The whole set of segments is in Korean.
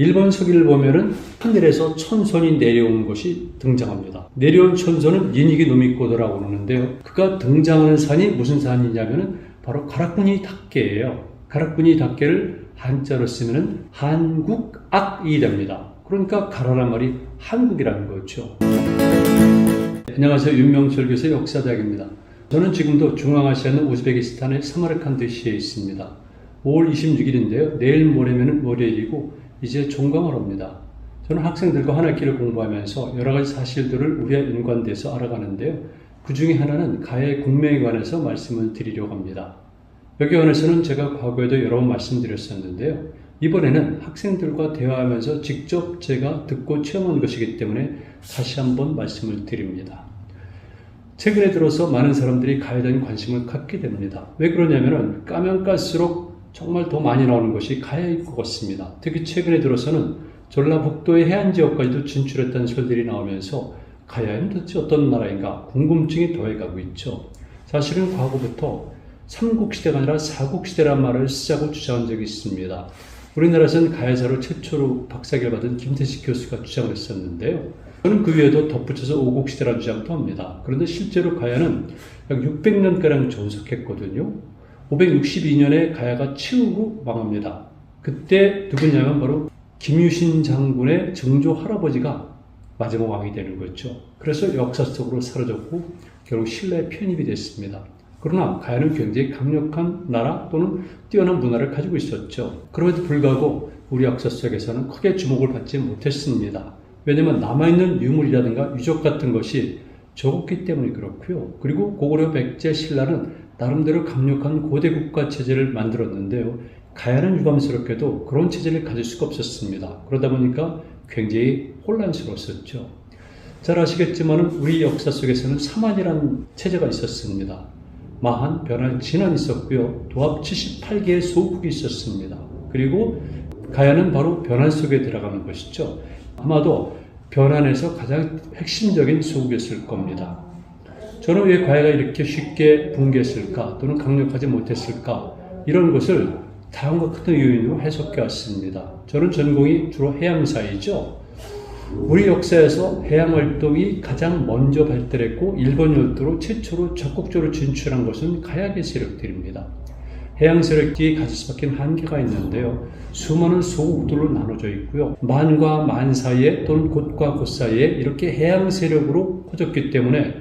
일본 서기를 보면은 하늘에서 천손이 내려온 것이 등장합니다. 내려온 천손은 인익이 노미코도라고 그러는데요. 그가 등장하는 산이 무슨 산이냐면은 바로 가라쿠니 닭계예요. 가라쿠니 닭계를 한자로 쓰면은 한국악이 됩니다. 그러니까 가라란 말이 한국이라는 거죠. 안녕하세요. 윤명철 교수의 역사작입니다. 저는 지금도 중앙아시아는 우즈베키스탄의 사마르칸드 시에 있습니다. 5월 26일인데요. 내일 모레면 월요일이고 이제 종강을 합니다. 저는 학생들과 한학기를 공부하면서 여러 가지 사실들을 우리와 연관돼서 알아가는데요. 그 중에 하나는 가해 국명에 관해서 말씀을 드리려고 합니다. 여기 관해서는 제가 과거에도 여러 번 말씀드렸었는데요. 이번에는 학생들과 대화하면서 직접 제가 듣고 체험한 것이기 때문에 다시 한번 말씀을 드립니다. 최근에 들어서 많은 사람들이 가해에 대한 관심을 갖게 됩니다. 왜 그러냐면은 까면 깔수록 정말 더 많이 나오는 것이 가해일 것 같습니다. 특히 최근에 들어서는 전라북도의 해안 지역까지도 진출했다는 설들이 나오면서 가야는 도대체 어떤 나라인가 궁금증이 더해가고 있죠. 사실은 과거부터 삼국시대가 아니라 사국시대란 말을 쓰자고 주장한 적이 있습니다. 우리나라에서는 가해자로 최초로 박사학위를 받은 김태식 교수가 주장을 했었는데요. 저는 그 위에도 덧붙여서 오국시대라는 주장도 합니다. 그런데 실제로 가야는 약 600년가량 존속했거든요. 562년에 가야가 치우고 망합니다. 그때 누구냐면 바로 김유신 장군의 증조 할아버지가 마지막 왕이 되는 거죠. 그래서 역사 속으로 사라졌고 결국 신라에 편입이 됐습니다. 그러나 가야는 굉장히 강력한 나라 또는 뛰어난 문화를 가지고 있었죠. 그럼에도 불구하고 우리 역사 속에서는 크게 주목을 받지 못했습니다. 왜냐하면 남아있는 유물이라든가 유적 같은 것이 적었기 때문에 그렇고요. 그리고 고구려 백제 신라는 나름대로 강력한 고대 국가 체제를 만들었는데요. 가야는 유감스럽게도 그런 체제를 가질 수가 없었습니다. 그러다 보니까 굉장히 혼란스러웠었죠. 잘 아시겠지만 우리 역사 속에서는 사만이라는 체제가 있었습니다. 마한, 변한, 진한 있었고요. 도합 78개의 소국이 있었습니다. 그리고 가야는 바로 변한 속에 들어가는 것이죠. 아마도 변환에서 가장 핵심적인 소국이었을 겁니다. 저는 왜 과야가 이렇게 쉽게 붕괴했을까 또는 강력하지 못했을까 이런 것을 다음과 같은 요인으로 해석해 왔습니다. 저는 전공이 주로 해양사이죠. 우리 역사에서 해양 활동이 가장 먼저 발달했고 일본 열도로 최초로 적극적으로 진출한 것은 가야계 세력들입니다. 해양 세력이 가질 수밖에 한계가 있는데요. 수많은 소국들로 나눠져 있고요. 만과 만 사이에 또는 곳과 곳 사이에 이렇게 해양 세력으로 퍼졌기 때문에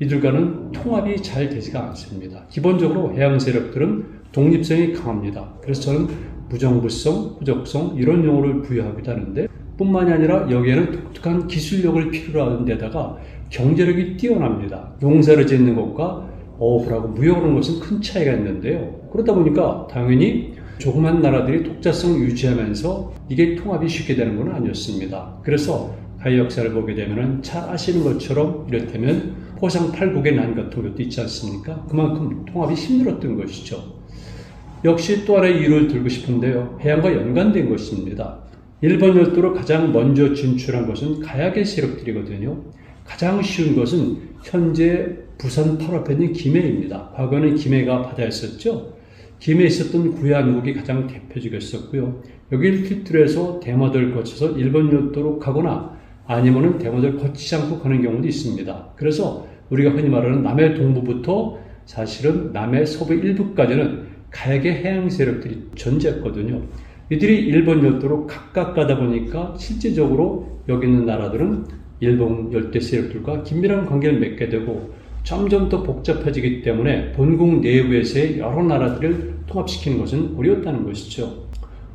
이들과는 통합이 잘 되지가 않습니다. 기본적으로 해양 세력들은 독립성이 강합니다. 그래서 저는 무정부성, 후적성 이런 용어를 부여하기도 하는데 뿐만이 아니라 여기에는 독특한 기술력을 필요로 하는 데다가 경제력이 뛰어납니다. 용사를 짓는 것과 어업을 하고 무역을 하는 것은 큰 차이가 있는데요. 그러다 보니까 당연히 조그만 나라들이 독자성 유지하면서 이게 통합이 쉽게 되는 건 아니었습니다. 그래서 가히 역사를 보게 되면 잘 아시는 것처럼 이렇다면 포상 팔국의 난 같은 것도 있지 않습니까? 그만큼 통합이 힘들었던 것이죠. 역시 또 하나의 이유를 들고 싶은데요. 해양과 연관된 것입니다. 일본 열도로 가장 먼저 진출한 것은 가야계 세력들이거든요. 가장 쉬운 것은 현재 부산 바로 앞에 있는 김해입니다. 과거는 김해가 바다였었죠. 김해에 있었던 구양국이 가장 대표적이었었고요. 여기를 필두로 해서 대마도를 거쳐서 일본 열도로 가거나 아니면은 대마도를 거치지 않고 가는 경우도 있습니다. 그래서 우리가 흔히 말하는 남해 동부부터 사실은 남해 서부 일부까지는 가야계 해양 세력들이 존재했거든요. 이들이 일본 열도로 각각 가다 보니까 실제적으로 여기 있는 나라들은 일본 열대 세력들과 긴밀한 관계를 맺게 되고 점점 더 복잡해지기 때문에 본국 내부에서의 여러 나라들을 통합시키는 것은 어려웠다는 것이죠.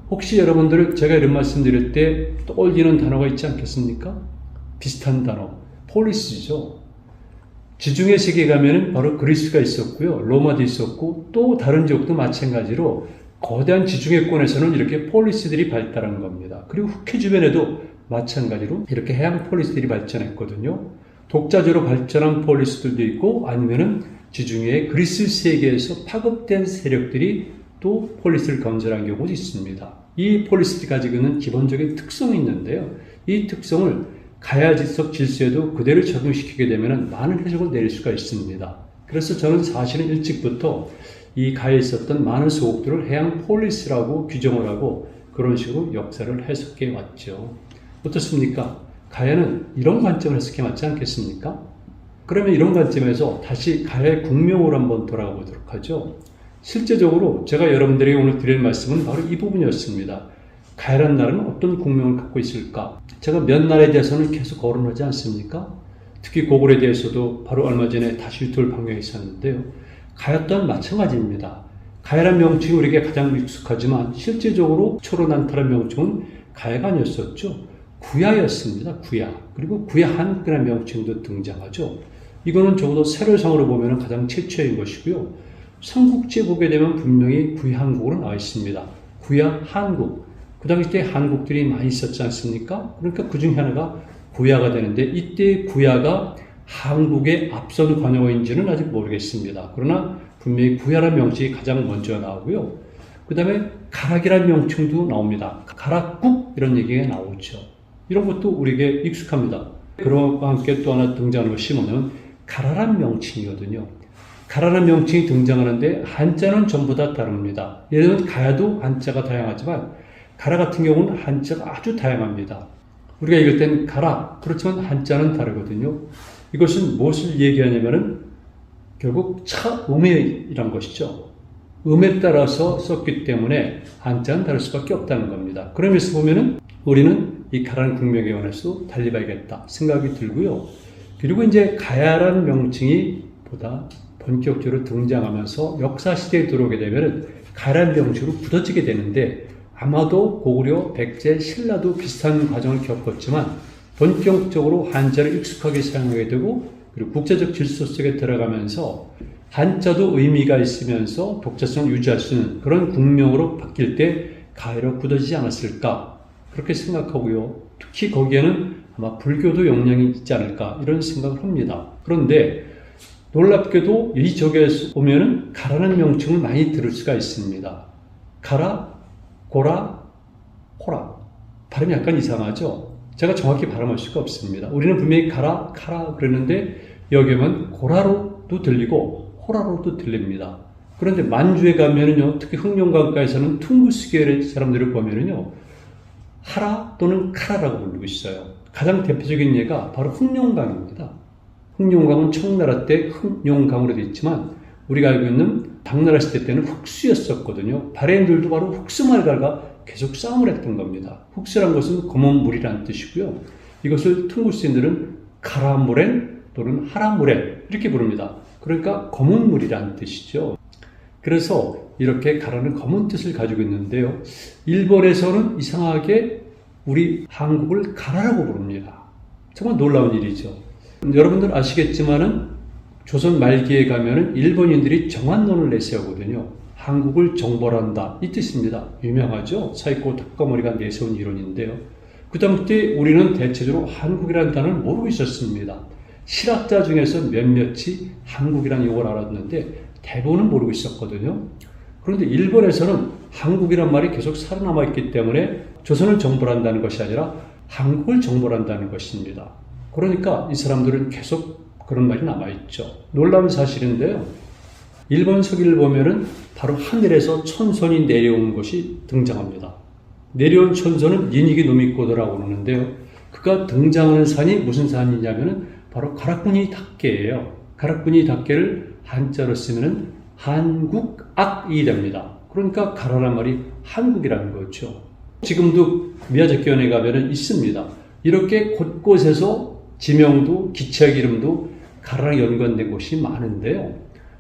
혹시 여러분들 제가 이런 말씀 드릴 때 떠올리는 단어가 있지 않겠습니까? 비슷한 단어, 폴리스죠. 지중해 세계에 가면은 바로 그리스가 있었고요. 로마도 있었고 또 다른 지역도 마찬가지로 거대한 지중해권에서는 이렇게 폴리스들이 발달한 겁니다. 그리고 흑해 주변에도 마찬가지로 이렇게 해양 폴리스들이 발전했거든요. 독자적으로 발전한 폴리스들도 있고 아니면은 지중해 그리스 세계에서 파급된 세력들이 또 폴리스를 건설한 경우도 있습니다. 이 폴리스들이 가지고 있는 기본적인 특성이 있는데요. 이 특성을 가야지석 질서에도 그대로 적용시키게 되면 많은 해석을 내릴 수가 있습니다. 그래서 저는 사실은 일찍부터 이 가에 있었던 많은 소국들을 해양 폴리스라고 규정을 하고 그런 식으로 역사를 해석해 왔죠. 어떻습니까? 가야는 이런 관점을 해석해 왔지 않겠습니까? 그러면 이런 관점에서 다시 가야의 국명으로 한번 돌아가 보도록 하죠. 실제적으로 제가 여러분들에게 오늘 드릴 말씀은 바로 이 부분이었습니다. 가야란 나라는 어떤 국명을 갖고 있을까? 제가 몇 나라에 대해서는 계속 거론하지 않습니까? 특히 고구려에 대해서도 바로 얼마 전에 다시 유튜브를 방영했었는데요. 가야 또한 마찬가지입니다. 가야란 명칭이 우리에게 가장 익숙하지만 실제적으로 초로난타란 명칭은 가야가 아니었었죠. 구야였습니다. 구야. 그리고 구야 한국이라는 명칭도 등장하죠. 이거는 적어도 세월상으로 보면 가장 최초인 것이고요. 삼국지에 보게 되면 분명히 구야 한국으로 나와 있습니다. 구야 한국. 그 당시 때 한국들이 많이 있었지 않습니까? 그러니까 그 중에 하나가 구야가 되는데 이때 구야가 한국의 앞선 관용어인지는 아직 모르겠습니다. 그러나 분명히 구야라는 명칭이 가장 먼저 나오고요. 그 다음에 가락이라는 명칭도 나옵니다. 가락국 이런 얘기가 나오죠. 이런 것도 우리에게 익숙합니다. 것과 함께 또 하나 등장하는 것이 뭐냐면 가라란 명칭이거든요. 가라란 명칭이 등장하는데 한자는 전부 다 다릅니다. 예를 들면 가야도 한자가 다양하지만 가라 같은 경우는 한자가 아주 다양합니다. 우리가 읽을 땐 가라 그렇지만 한자는 다르거든요. 이것은 무엇을 얘기하냐면은 결국 차음이란 것이죠. 음에 따라서 썼기 때문에 한자는 다를 수밖에 없다는 겁니다. 그러면서 보면은 우리는 이 가라는 국명에 관해서 달리 봐야겠다 생각이 들고요. 그리고 이제 가야라는 명칭이 보다 본격적으로 등장하면서 역사 시대에 들어오게 되면은 가라는 명칭으로 굳어지게 되는데 아마도 고구려, 백제, 신라도 비슷한 과정을 겪었지만 본격적으로 한자를 익숙하게 사용하게 되고 그리고 국제적 질서 속에 들어가면서 한자도 의미가 있으면서 독자성을 유지할 수 있는 그런 국명으로 바뀔 때 가야로 굳어지지 않았을까 그렇게 생각하고요. 특히 거기에는 아마 불교도 영향이 있지 않을까 이런 생각을 합니다. 그런데 놀랍게도 이 적에 보면은 가라는 명칭을 많이 들을 수가 있습니다. 가라, 고라, 호라. 발음이 약간 이상하죠? 제가 정확히 발음할 수가 없습니다. 우리는 분명히 가라, 카라 그러는데 여기 오면 고라로도 들리고 호라로도 들립니다. 그런데 만주에 가면은요, 특히 흥룡강가에서는 퉁구스계의 사람들을 보면은요, 하라 또는 카라라고 부르고 있어요. 가장 대표적인 예가 바로 흥룡강입니다. 흥룡강은 청나라 때 흥룡강으로 되어 있지만 우리가 알고 있는 당나라 시대 때는 흑수였었거든요. 바레인들도 바로 흑수말갈과 계속 싸움을 했던 겁니다. 흑수란 것은 검은 물이라는 뜻이고요. 이것을 퉁구스인들은 카라모렌 또는 하라모렌 이렇게 부릅니다. 그러니까 검은 물이라는 뜻이죠. 그래서 이렇게 가라는 검은 뜻을 가지고 있는데요. 일본에서는 이상하게 우리 한국을 가라라고 부릅니다. 정말 놀라운 일이죠. 여러분들 아시겠지만은 조선 말기에 가면은 일본인들이 정한론을 내세우거든요. 한국을 정벌한다 이 뜻입니다. 유명하죠. 사이코 닭거머리가 내세운 이론인데요. 그 당시 우리는 대체적으로 한국이라는 단어를 모르고 있었습니다. 실학자 중에서 몇몇이 한국이라는 용어를 알았는데 대부분은 모르고 있었거든요. 그런데 일본에서는 한국이란 말이 계속 살아남아 있기 때문에 조선을 정벌한다는 것이 아니라 한국을 정벌한다는 것입니다. 그러니까 이 사람들은 계속 그런 말이 남아있죠. 놀라운 사실인데요. 일본 서기를 보면은 바로 하늘에서 천선이 내려온 것이 등장합니다. 내려온 천선은 인익이 노미코드라고 그러는데요. 그가 등장하는 산이 무슨 산이냐면은 바로 가락군이 닭계예요. 가락군이 닭계를 한자로 쓰면은 한국악이 됩니다. 그러니까 가라란 말이 한국이라는 거죠. 지금도 미야자키현에 가면은 있습니다. 이렇게 곳곳에서 지명도 기차역 이름도 가라랑 연관된 곳이 많은데요.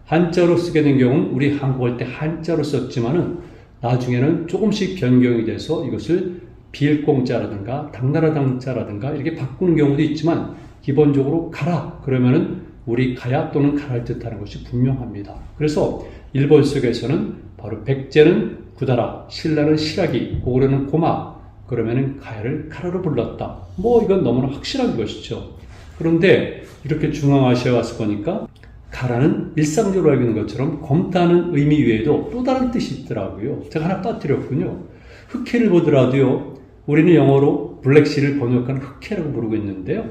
한자로 쓰게 된 경우는 우리 한국 할 때 한자로 썼지만은 나중에는 조금씩 변경이 돼서 이것을 비일공자라든가 당나라 당자라든가 이렇게 바꾸는 경우도 있지만 기본적으로 가라 그러면은 우리 가야 또는 가라를 뜻하는 것이 분명합니다. 그래서 일본 속에서는 바로 백제는 구다라, 신라는 실하기, 고구려는 고마 그러면은 가야를 가라로 불렀다. 뭐 이건 너무나 확실한 것이죠. 그런데 이렇게 중앙아시아에 와서 보니까 가라는 일상적으로 알고 있는 것처럼 검다는 의미 외에도 또 다른 뜻이 있더라고요. 제가 하나 빠뜨렸군요. 흑해를 보더라도요. 우리는 영어로 블랙시를 번역한 흑해라고 부르고 있는데요.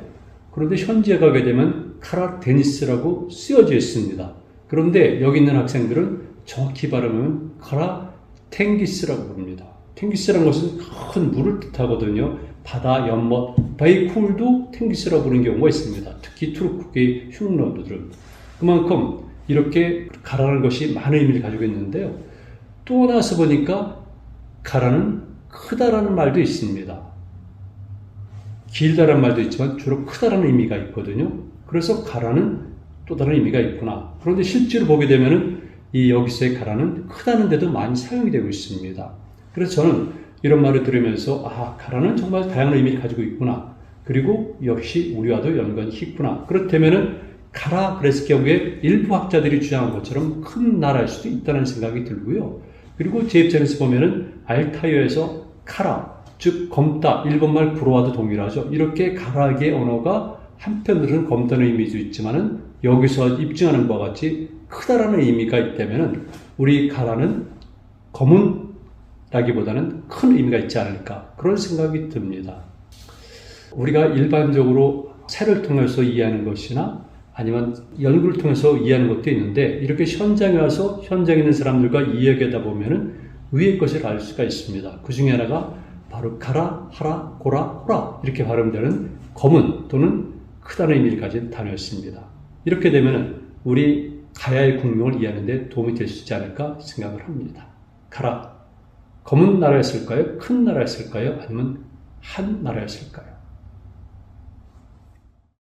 그런데 현지에 가게 되면 카라 데니스라고 쓰여져 있습니다. 그런데 여기 있는 학생들은 정확히 발음하면 카라 탱기스라고 부릅니다. 탱기스라는 것은 큰 물을 뜻하거든요. 바다, 연못, 바이쿨도 탱기스라고 부르는 경우가 있습니다. 특히 투르크의 흉노들은. 그만큼 이렇게 가라는 것이 많은 의미를 가지고 있는데요. 또 나서 보니까 가라는 크다라는 말도 있습니다. 길다라는 말도 있지만 주로 크다라는 의미가 있거든요. 그래서 가라는 또 다른 의미가 있구나. 그런데 실제로 보게 되면은 이 여기서의 가라는 크다는 데도 많이 사용이 되고 있습니다. 그래서 저는 이런 말을 들으면서 아, 가라는 정말 다양한 의미를 가지고 있구나. 그리고 역시 우리와도 연관이 있구나. 그렇다면은 가라 그랬을 경우에 일부 학자들이 주장한 것처럼 큰 나라일 수도 있다는 생각이 들고요. 그리고 제 입장에서 보면은 알타이어에서 카라, 즉 검다, 일본말 구로와도 동일하죠. 이렇게 가라의 언어가 한편으로는 검다는 의미도 있지만은 여기서 입증하는 바와 같이 크다라는 의미가 있다면은 우리 가라는 검은라기보다는 큰 의미가 있지 않을까 그런 생각이 듭니다. 우리가 일반적으로 새를 통해서 이해하는 것이나 아니면 연구를 통해서 이해하는 것도 있는데 이렇게 현장에 와서 현장에 있는 사람들과 이야기하다 보면은 위의 것을 알 수가 있습니다. 그 중에 하나가 바로 가라, 하라, 고라, 호라 이렇게 발음되는 검은 또는 크다는 가진 단어였습니다. 이렇게 되면은 우리 가야의 국명을 이해하는 데 도움이 될 수 있지 않을까 생각을 합니다. 가라. 검은 나라였을까요? 큰 나라였을까요? 아니면 한 나라였을까요?